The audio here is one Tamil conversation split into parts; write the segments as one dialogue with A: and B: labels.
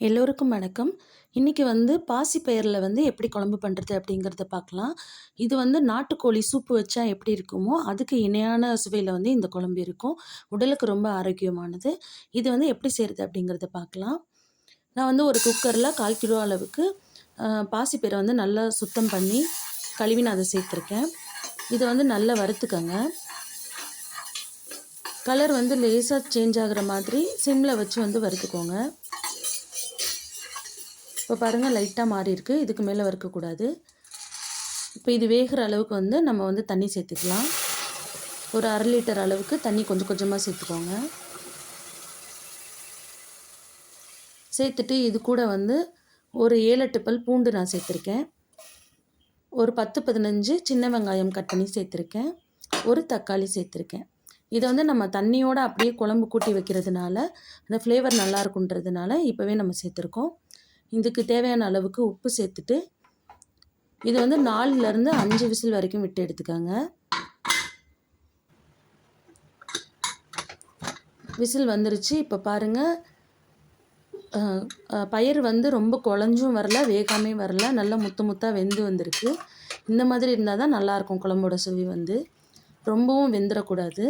A: எல்லோருக்கும் வணக்கம். இன்றைக்கி வந்து பாசிப்பயிரில் வந்து எப்படி குழம்பு பண்ணுறது அப்படிங்கிறத பார்க்கலாம். இது வந்து நாட்டுக்கோழி சூப்பு வச்சா எப்படி இருக்குமோ அதுக்கு இணையான சுவையில் வந்து இந்த குழம்பு இருக்கும். உடலுக்கு ரொம்ப ஆரோக்கியமானது. இது வந்து எப்படி செய்கிறது அப்படிங்கிறத பார்க்கலாம். நான் வந்து ஒரு குக்கரில் கால் கிலோ அளவுக்கு பாசிப்பயிரை வந்து நல்லா சுத்தம் பண்ணி கழுவி நான் அதை சேர்த்துருக்கேன். இதை வந்து நல்லா வறுத்துக்கங்க. கலர் வந்து லேசாக சேஞ்ச் ஆகிற மாதிரி சிம்மில் வச்சு வந்து வறுத்துக்கோங்க. இப்போ பாருங்கள் லைட்டாக மாறி இருக்குது இதுக்கு மேலே வறுக்கக்கூடாது இப்போ இது வேகிற அளவுக்கு வந்து நம்ம வந்து தண்ணி சேர்த்துக்கலாம். ஒரு அரை லிட்டர் அளவுக்கு தண்ணி கொஞ்சம் கொஞ்சமாக சேர்த்துக்கோங்க. சேர்த்துட்டு இது கூட வந்து ஒரு ஏழு பல் பூண்டு நான் சேர்த்துருக்கேன். ஒரு பத்து பதினஞ்சு சின்ன வெங்காயம் கட் பண்ணி சேர்த்துருக்கேன். ஒரு தக்காளி சேர்த்துருக்கேன். இதை வந்து நம்ம தண்ணியோடு அப்படியே குழம்பு கூட்டி வைக்கிறதுனால அந்த ஃப்ளேவர் நல்லா இருக்குன்றதுனால இப்போவே நம்ம சேர்த்துருக்கோம். இதுக்கு தேவையான அளவுக்கு உப்பு சேர்த்துட்டு இது வந்து நாலுலேருந்து அஞ்சு விசில் வரைக்கும் விட்டு எடுத்துக்கோங்க. விசில் வந்துருச்சு. இப்போ பாருங்கள் பயிர் வந்து ரொம்ப குழஞ்சும் வரல வேகாமே வரல. நல்லா முத்து முத்தாக வெந்து வந்திருக்கு. இந்த மாதிரி இருந்தால் தான் நல்லாயிருக்கும் குழம்போட சுவை வந்து. ரொம்பவும் வெந்துடக்கூடாது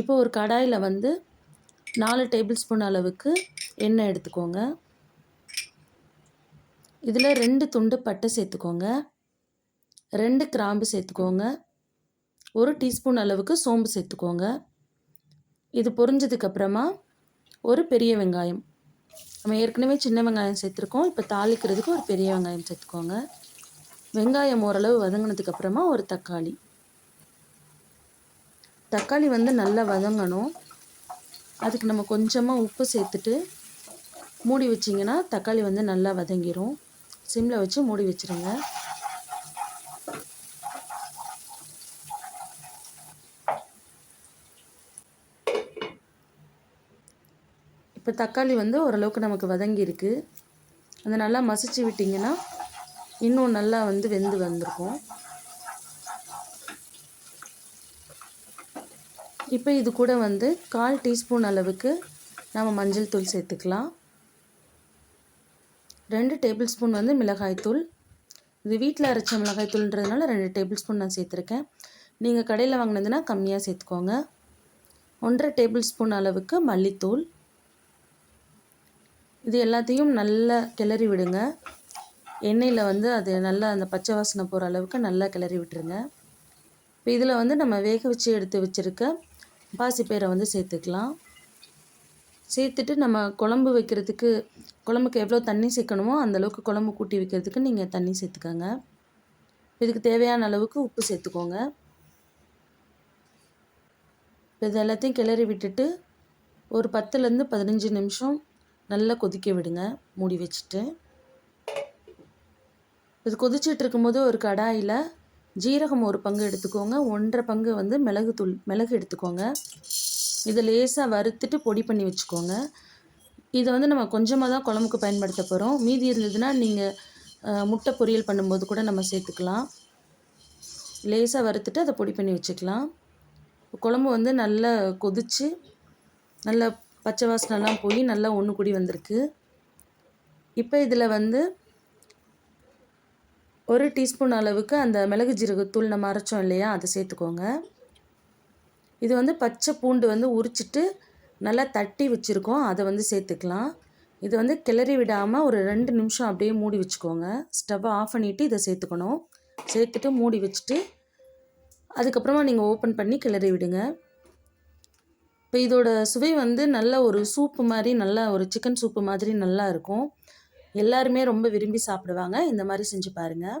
A: இப்போ ஒரு கடாயில் வந்து நாலு டேபிள் ஸ்பூன் அளவுக்கு எண்ணெய் எடுத்துக்கோங்க. இதில் ரெண்டு துண்டு பட்டை சேர்த்துக்கோங்க. ரெண்டு கிராம்பு சேர்த்துக்கோங்க. ஒரு டீஸ்பூன் அளவுக்கு சோம்பு சேர்த்துக்கோங்க. இது பொரிஞ்சதுக்கப்புறமா ஒரு பெரிய வெங்காயம். நம்ம ஏற்கனவே சின்ன வெங்காயம் சேர்த்துருக்கோம். இப்போ தாளிக்கிறதுக்கு ஒரு பெரிய வெங்காயம் சேர்த்துக்கோங்க. வெங்காயம் ஓரளவு வதங்கினதுக்கப்புறமா ஒரு தக்காளி. தக்காளி வந்து நல்லா வதங்கணும். அதுக்கு நம்ம கொஞ்சமாக உப்பு சேர்த்துட்டு மூடி வச்சிங்கன்னா தக்காளி வந்து நல்லா வதங்கிடும் சிம்மில் வச்சு மூடி வச்சுருங்க. இப்போ தக்காளி வந்து ஓரளவுக்கு நமக்கு வதங்கியிருக்கு அதை நல்லா மசிச்சு விட்டிங்கன்னா இன்னும் நல்லா வந்து வெந்து வந்திருக்கும். இப்போ இது கூட வந்து கால் டீஸ்பூன் அளவுக்கு நம்ம மஞ்சள் தூள் சேர்த்துக்கலாம். ரெண்டு டேபிள் ஸ்பூன் வந்து மிளகாய்த்தூள். இது வீட்டில் அரைச்ச மிளகாய்த்தூள்ன்றதுனால ரெண்டு டேபிள் ஸ்பூன் நான் சேர்த்துருக்கேன். நீங்கள் கடையில் வாங்கினதுன்னா கம்மியாக சேர்த்துக்கோங்க. ஒன்றரை டேபிள் ஸ்பூன் அளவுக்கு மல்லித்தூள். இது எல்லாத்தையும் நல்லா கிளறி விடுங்க. எண்ணெயில் வந்து அது நல்லா அந்த பச்சை வாசனை போகிற அளவுக்கு நல்லா கிளறி விட்டுருங்க. இப்போ இதில் வந்து நம்ம வேக வச்சு எடுத்து வச்சுருக்க பாசிப்பயிரை வந்து சேர்த்துக்கலாம். சேர்த்துட்டு நம்ம குழம்பு வைக்கிறதுக்கு குழம்புக்கு எவ்வளோ தண்ணி சேர்க்கணுமோ அந்தளவுக்கு குழம்பு கூட்டி வைக்கிறதுக்கு நீங்கள் தண்ணி சேர்த்துக்கோங்க. இதுக்கு தேவையான அளவுக்கு உப்பு சேர்த்துக்கோங்க. இது எல்லாத்தையும் கிளறி விட்டுட்டு ஒரு பத்துலேருந்து பதினஞ்சு நிமிஷம் நல்லா கொதிக்க விடுங்க மூடி வச்சுட்டு. இது கொதிச்சிட்டு இருக்கும்போது ஒரு கடாயில் ஜீரகம் ஒரு பங்கு எடுத்துக்கோங்க. ஒன்றரை பங்கு வந்து மிளகு தூள் மிளகு எடுத்துக்கோங்க. இதை லேசாக வறுத்துட்டு பொடி பண்ணி வச்சுக்கோங்க. இதை வந்து நம்ம கொஞ்சமாக தான் குழம்புக்கு பயன்படுத்த போகிறோம் மீதி இருந்ததுன்னா நீங்கள் முட்டை பொரியல் பண்ணும்போது கூட நம்ம சேர்த்துக்கலாம். லேசாக வறுத்துட்டு அதை பொடி பண்ணி வச்சுக்கலாம். குழம்பு வந்து நல்லா கொதித்து நல்லா பச்சை வாசனைலாம் போய் நல்லா ஒன்று கூடி வந்திருக்கு. இப்போ இதில் வந்து ஒரு டீஸ்பூன் அளவுக்கு அந்த மிளகு ஜீரகத்தூள் நம்ம அரைச்சோம் இல்லையா அதை சேர்த்துக்கோங்க. இது வந்து பச்சை பூண்டு வந்து உரிச்சிட்டு நல்லா தட்டி வச்சுருக்கோம். அதை வந்து சேர்த்துக்கலாம். இது வந்து கிளறி விடாமல் ஒரு ரெண்டு நிமிஷம் அப்படியே மூடி வச்சுக்கோங்க. ஸ்டவ்வை ஆஃப் பண்ணிவிட்டு இதை சேர்த்துக்கணும். சேர்த்துட்டு மூடி வச்சுட்டு அதுக்கப்புறமா நீங்கள் ஓப்பன் பண்ணி கிளறி விடுங்க. இப்போ இதோட சுவை வந்து நல்ல ஒரு சூப்பு மாதிரி நல்லா ஒரு சிக்கன் சூப்பு மாதிரி நல்லா இருக்கும். எல்லாருமே ரொம்ப விரும்பி சாப்பிடுவாங்க. இந்த மாதிரி செஞ்சு பாருங்கள்